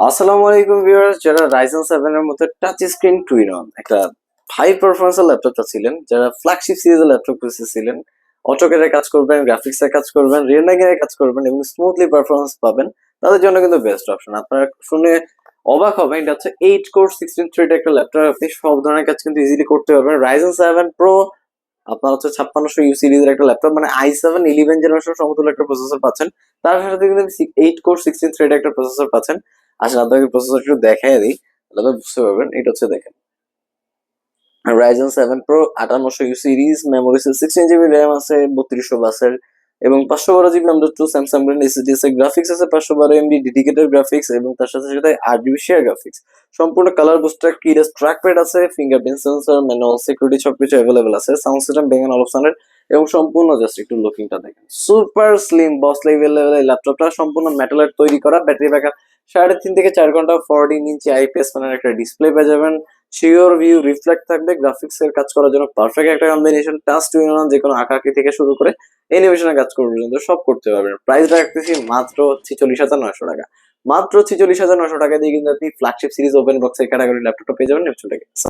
আসসালামু আলাইকুম ভিউয়ার্স, যারা রাইজেন সেভেন এর মধ্যে টাচ স্ক্রিন টুইনন একটা হাই পারফরমেন্সের ল্যাপটপটা ছিলেন, যারা ফ্ল্যাগশিপ সিরিজের ল্যাপটপ ছিলেন অটোকের কাজ করবেন গ্রাফিক্স এর কাজ করবেন রিয়েলনাগের কাজ করবেন এবং স্মুথলি পারফরমেন্স পাবেন, তাদের জন্য কিন্তু বেস্ট অপশন আপনারা শুনে অবাক হবেন, এটা হচ্ছে এইট কোর সিক্সটিন থ্রিড একটা ল্যাপটপ আপনি সব ধরনের কাজ কিন্তু ইজিলি করতে পারবেন। রাইজেন সেভেন প্রো আপনার হচ্ছে ছাপ্পান্নশো ইউ সিরিজের একটা ল্যাপটপ মানে আই সেভেন ইলেভেন জেনারেশন সমতুল্য একটা প্রসেসর পাচ্ছেন। তার সাথে কিন্তু এইট কোর সিক্সটিন থ্রিড একটা প্রসেসর পাচ্ছেন। আসলে আপনাকে প্রসেসর একটু দেখাই দিই, তাহলে বুঝতে পারবেন। এটা হচ্ছে দেখেন। Ryzen seven pro আটান্নশো U series memory sixteen GB RAM আছে, বত্রিশশো বাসের, এবং পাঁচশো বারো জিবি আমরা টু স্যামসাং ব্র্যান্ড এসএসডিএস এর গ্রাফিক্স আছে, পাঁচশো বারো এমবি ডেডিকেটেড গ্রাফিক্স এবং তার সাথে সাথে আট শেয়ার গ্রাফিক্স সম্পূর্ণ কালার বুস্টার কিরাস ট্র্যাক প্যাড আছে ফিঙ্গারপ্রিন্ট সেন্সর ম্যানুয়াল সিকিউরিটি সবকিছু অ্যাভেলেবেল আছে সাউন্ড সিস্টেম বেঙ্গন অপশনের এবং সম্পূর্ণ জাস্ট একটু লুকিংটা দেখেন। সুপার স্লিম বস লেভেল ল্যাপটপটা সম্পূর্ণ মেটালের তৈরি করা ব্যাটারি ব্যাকআপ সাড়ে তিন থেকে চার ঘণ্টা ফোরটিন ইঞ্চি আইপিএস মানে একটা ডিসপ্লে পেয়ে যাবেন। শিওর ভিউ রিফ্লেক্ট থাকবে গ্রাফিক্স এর কাজ করার জন্য পারফেক্ট একটা কম্বিনেশন টাচ টু ইন যে কোনো আঁকাকি থেকে শুরু করে অ্যানিমেশনের কাজ করা পর্যন্ত সব করতে পারবেন। প্রাইস রাখতেছি মাত্র ছিচল্লিশ হাজার নয়শো টাকা। মাত্র ছিচল্লিশ হাজার নয়শো টাকা দিয়ে কিন্তু আপনি ফ্ল্যাগশিপ সিরিজ ওপেন বক্সের ক্যাটাগরি ল্যাপটপটা পেয়ে যাবেন নেপচুন